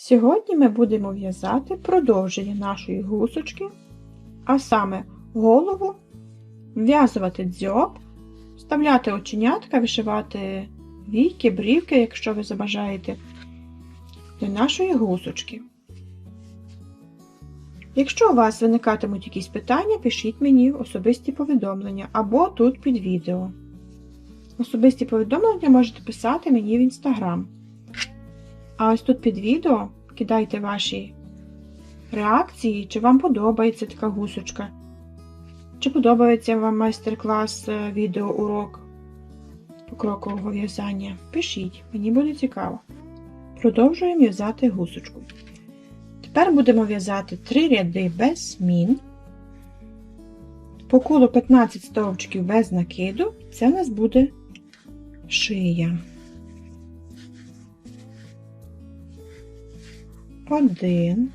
Сьогодні ми будемо в'язати продовження нашої гусочки, а саме голову, в'язувати дзьоб, вставляти оченятка, вишивати війки, брівки, якщо ви забажаєте, для нашої гусочки. Якщо у вас виникатимуть якісь питання, пишіть мені в особисті повідомлення або тут під відео. Особисті повідомлення можете писати мені в інстаграм. А ось тут під відео кидайте ваші реакції, чи вам подобається така гусочка, чи подобається вам майстер-клас е, відеоурок покрокового в'язання. Пишіть, мені буде цікаво. Продовжуємо в'язати гусочку. Тепер будемо в'язати 3 ряди без змін. По колу 15 стовпчиків без накиду, це у нас буде шия. Один,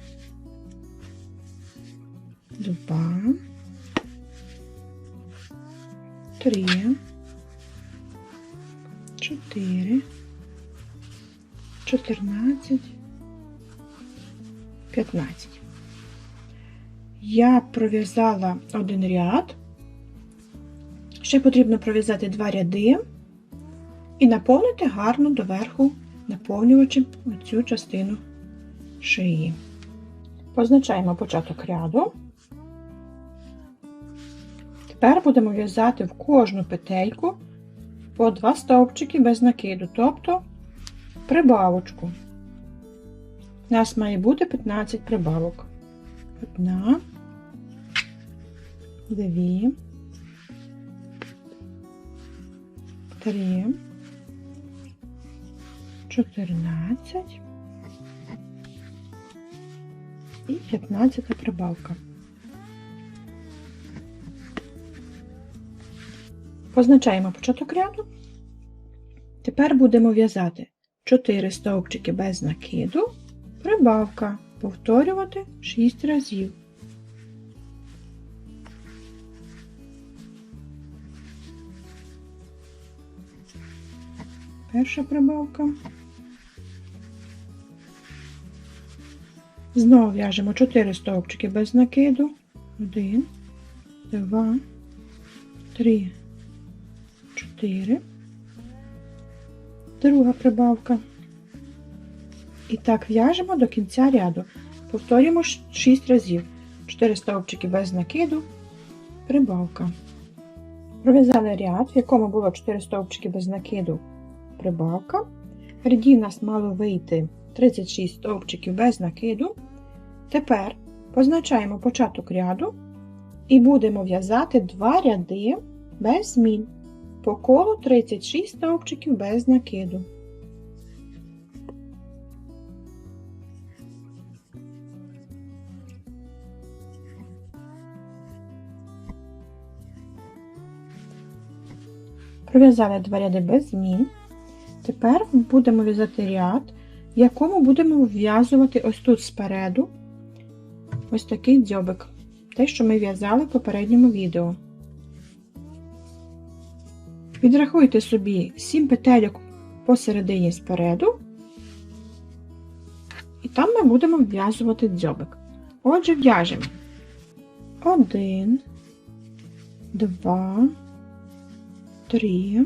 два, три, чотири, чотирнадцять, п'ятнадцять. Я пров'язала один ряд. Ще потрібно пров'язати два ряди і наповнити гарно доверху наповнювачем оцю частину шиї. Позначаємо початок ряду. Тепер будемо в'язати в кожну петельку по два стовпчики без накиду, тобто прибавочку. У нас має бути 15 прибавок. Одна, дві, три, чотирнадцять. І 15 прибавка. Позначаємо початок ряду. Тепер будемо в'язати 4 стовпчики без накиду, прибавка, повторювати 6 разів. Перша прибавка. Знову в'яжемо 4 стовпчики без накиду. 1, 2, 3, 4. Друга прибавка. І так в'яжемо до кінця ряду. Повторюємо 6 разів. 4 стовпчики без накиду, прибавка. Пров'язали ряд, в якому було 4 стовпчики без накиду, прибавка. Ряді в нас мало вийти 36 стовпчиків без накиду. Тепер позначаємо початок ряду і будемо в'язати 2 ряди без змін. По колу 36 стовпчиків без накиду. Пров'язали два ряди без змін. Тепер будемо в'язати ряд, якому будемо вв'язувати ось тут спереду ось такий дзьобик. Те, що ми в'язали в попередньому відео. Відрахуйте собі 7 петельок посередині спереду, і там ми будемо вв'язувати дзьобик. Отже, в'яжемо 1, 2, 3,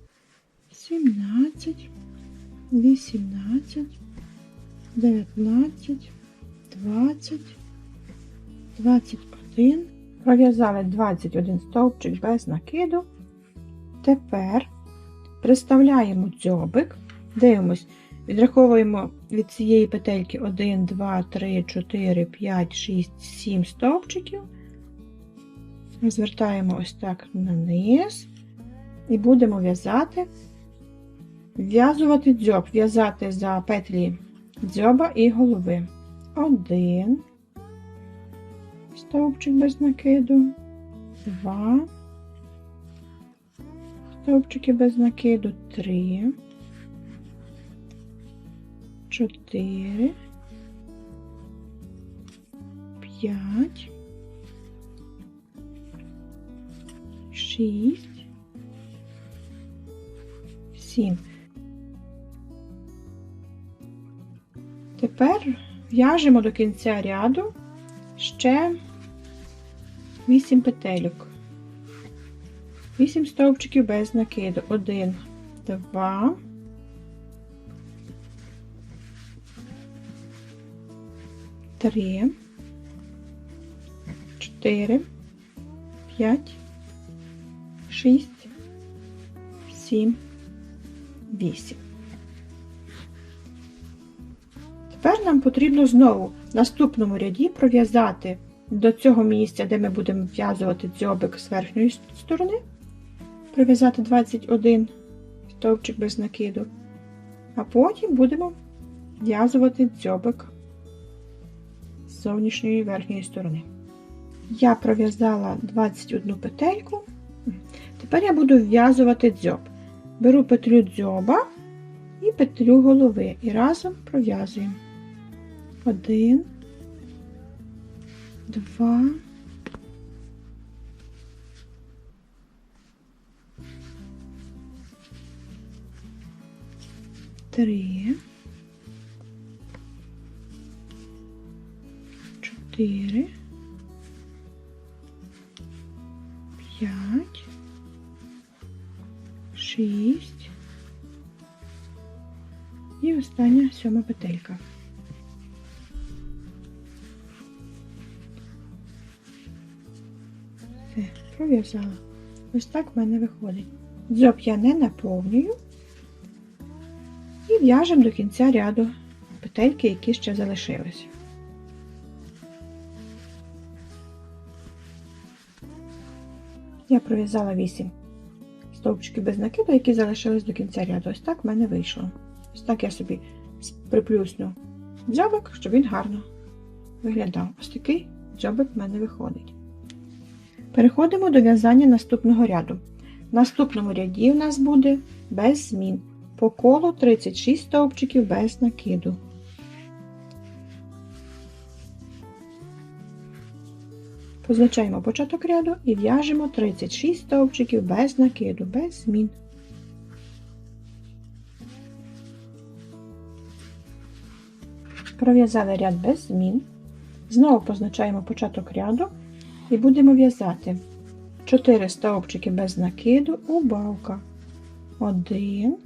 17, 18, 19, 20, 21. Пров'язали 21 стовпчик без накиду. Тепер приставляємо дзьобик, дивимось, відраховуємо від цієї петельки 1, 2, 3, 4, 5, 6, 7 стовпчиків. Розвертаємо ось так на низ і будемо в'язати, в'язувати дзьоб, в'язати за петлі дзьоба і голови. один. Стовпчик без накиду, два, стовпчики без накиду, три, чотири, п'ять, шість, сім. Тепер в'яжемо до кінця ряду ще 8 петельок. 8 стовпчиків без накиду. 1, 2, 3, 4, 5, 6, 7, 8. Тепер нам потрібно знову в наступному ряді пров'язати до цього місця, де ми будемо в'язувати дзьобик з верхньої сторони, пров'язати 21 стовпчик без накиду, а потім будемо в'язувати дзьобик з зовнішньої верхньої сторони. Я пров'язала 21 петельку, тепер я буду в'язувати дзьоб. Беру петлю дзьоба і петлю голови і разом пров'язуємо. Один, два, три, чотири, п'ять, шість. І остання сьома петелька. Все, пров'язала. Ось так в мене виходить. Дзьоб я не наповнюю і в'яжемо до кінця ряду петельки, які ще залишились. Я пров'язала 8 стовпчиків без накиду, які залишились до кінця ряду. Ось так в мене вийшло. Ось так я собі приплюсню дзьобик, щоб він гарно виглядав. Ось такий дзьобик в мене виходить. Переходимо до в'язання наступного ряду. В наступному ряді у нас буде без змін. По колу 36 стовпчиків без накиду. Позначаємо початок ряду і в'яжемо 36 стовпчиків без накиду, без змін. Пров'язали ряд без змін. Знову позначаємо початок ряду і будемо в'язати 4 стовпчики без накиду, у убавка. 1,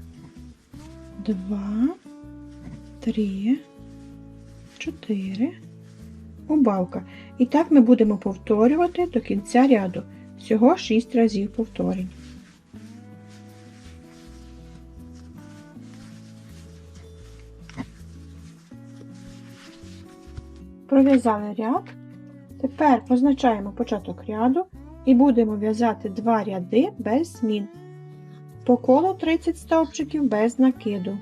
2, 3, 4, убавка. І так ми будемо повторювати до кінця ряду. Всього 6 разів повторень. Пров'язали ряд. Тепер позначаємо початок ряду і будемо в'язати два ряди без змін. По колу 30 стовпчиків без накиду.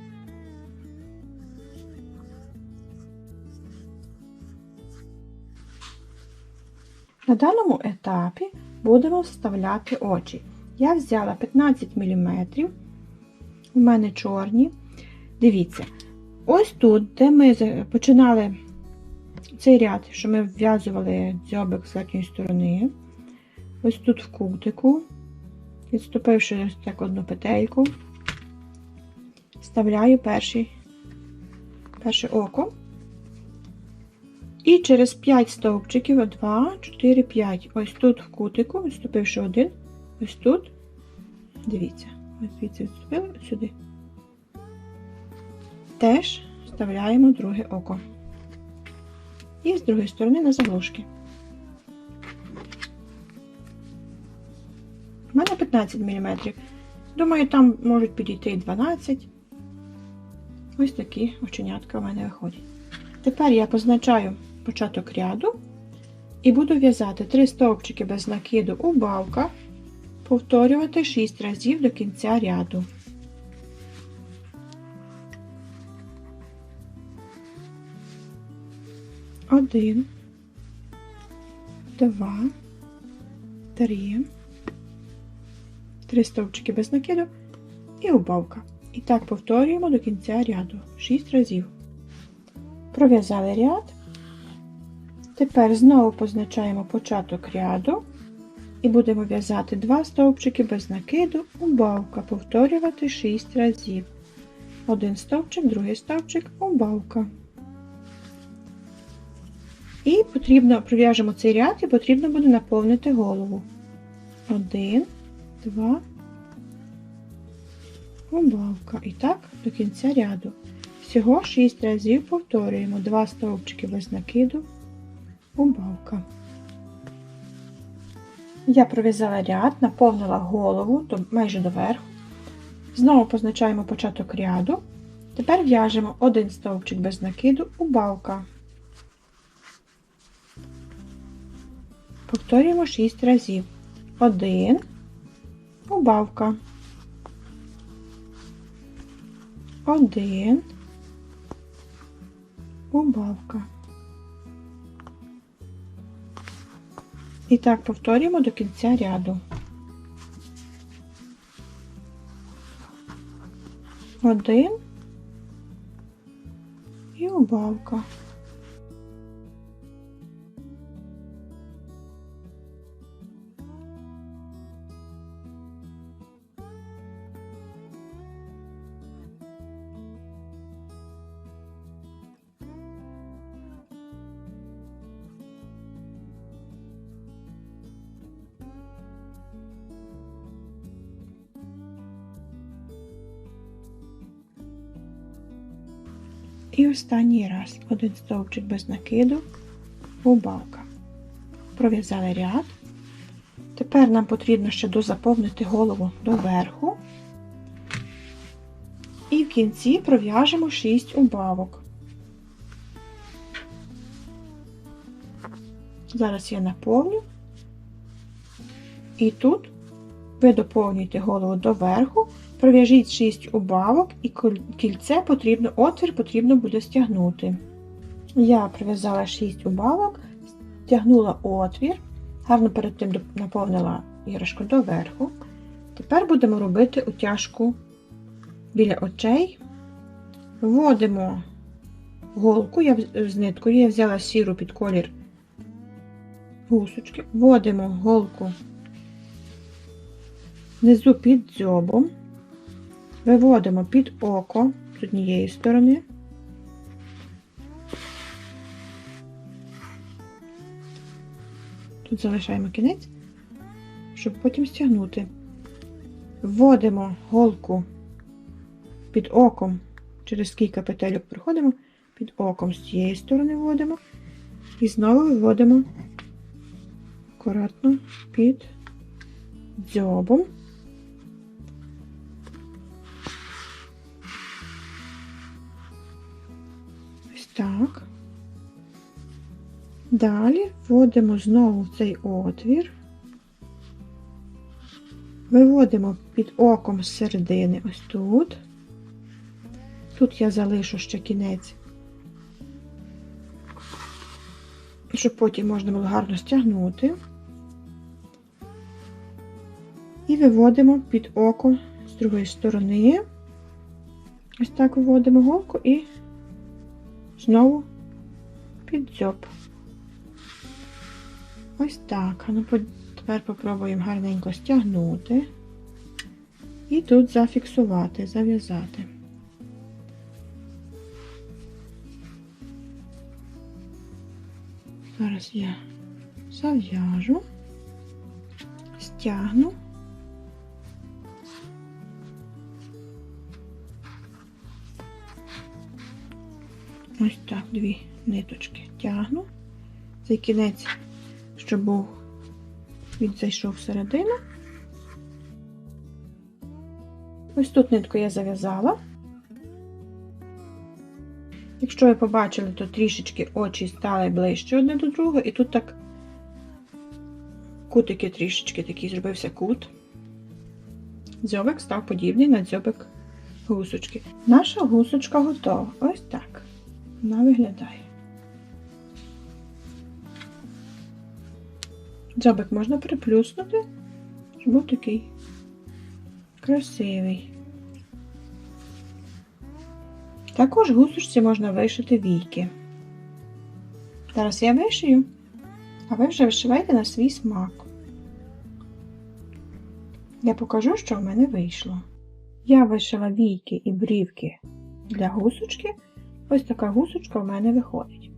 На даному етапі будемо вставляти очі. Я взяла 15 мм, у мене чорні. Дивіться, ось тут, де ми починали цей ряд, що ми вв'язували дзьобик з верхньої сторони, ось тут в кутику, відступивши ось так одну петельку, вставляю перший, перше око. І через 5 стовпчиків, 2, 4, 5. Ось тут в кутику, відступивши один, ось тут, дивіться, ось звідси відступили сюди. Теж вставляємо друге око і з другої сторони на заглушки. У мене 15 мм. Думаю, там можуть підійти і 12. Ось такі оченятка у мене виходять. Тепер я позначаю початок ряду і буду в'язати 3 стовпчики без накиду у балка, повторювати 6 разів до кінця ряду. Один, два, три, три стовпчики без накиду і убавка. І так повторюємо до кінця ряду 6 разів. Пров'язали ряд. Тепер знову позначаємо початок ряду і будемо в'язати 2 стовпчики без накиду, убавка, повторювати 6 разів. Один стовпчик, другий стовпчик, убавка. І потрібно пров'яжемо цей ряд і потрібно буде наповнити голову. Один, два, убавка. І так до кінця ряду. Всього 6 разів повторюємо 2 стовпчики без накиду, убавка. Я пров'язала ряд, наповнила голову до, майже до верху. Знову позначаємо початок ряду. Тепер в'яжемо один стовпчик без накиду, убавка. Повторюємо 6 разів. 1, убавка. 1, убавка. І так повторюємо до кінця ряду. Один і убавка. І останній раз один стовпчик без накиду, убавка. Пров'язали ряд. Тепер нам потрібно ще дозаповнити голову до верху. І в кінці пров'яжемо 6 убавок. Зараз я наповню. І тут ви доповнюєте голову до верху, пров'яжіть 6 убавок і кільце потрібно, отвір потрібно буде стягнути. Я пров'язала 6 убавок, стягнула отвір, гарно перед тим наповнила іграшку до верху. Тепер будемо робити утяжку біля очей. Вводимо голку, я з ниткою, я взяла сіру під колір гусочки, вводимо голку внизу під дзьобом, виводимо під око з однієї сторони, тут залишаємо кінець, щоб потім стягнути. Вводимо голку під оком, через кілька петельок проходимо, під оком з цієї сторони вводимо і знову виводимо акуратно під дзьобом. Так. Далі вводимо знову в цей отвір, виводимо під оком з середини ось тут. Тут я залишу ще кінець, щоб потім можна було гарно стягнути. І виводимо під око з другої сторони. Ось так виводимо голку і знову під дзьоб. Ось так. Ну, тепер попробуємо гарненько стягнути і тут зафіксувати, зав'язати. Зараз я зав'яжу, стягну. Ось так дві ниточки тягну. Цей кінець, щоб був він зайшов всередину. Ось тут нитку я зав'язала. Якщо ви побачили, то трішечки очі стали ближче одне до другого, і тут так кутики трішечки такий зробився кут. Дзьобик став подібний на дзьобик гусочки. Наша гусочка готова. Ось так вона виглядає. Дзьобик можна приплюснути, щоб був такий красивий. Також гусочці можна вишити війки. Зараз я вишию, а ви вже вишивайте на свій смак. Я покажу, що в мене вийшло. Я вишила війки і брівки для гусочки. Ось така гусочка в мене виходить.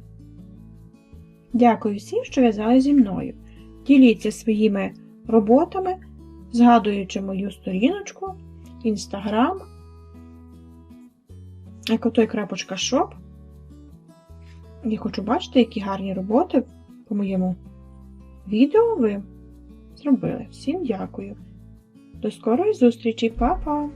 Дякую всім, що в'язали зі мною. Діліться своїми роботами, згадуючи мою сторіночку, інстаграм, як отой-шоп. Я хочу бачити, які гарні роботи по моєму відео ви зробили. Всім дякую. До скорої зустрічі, Па-па!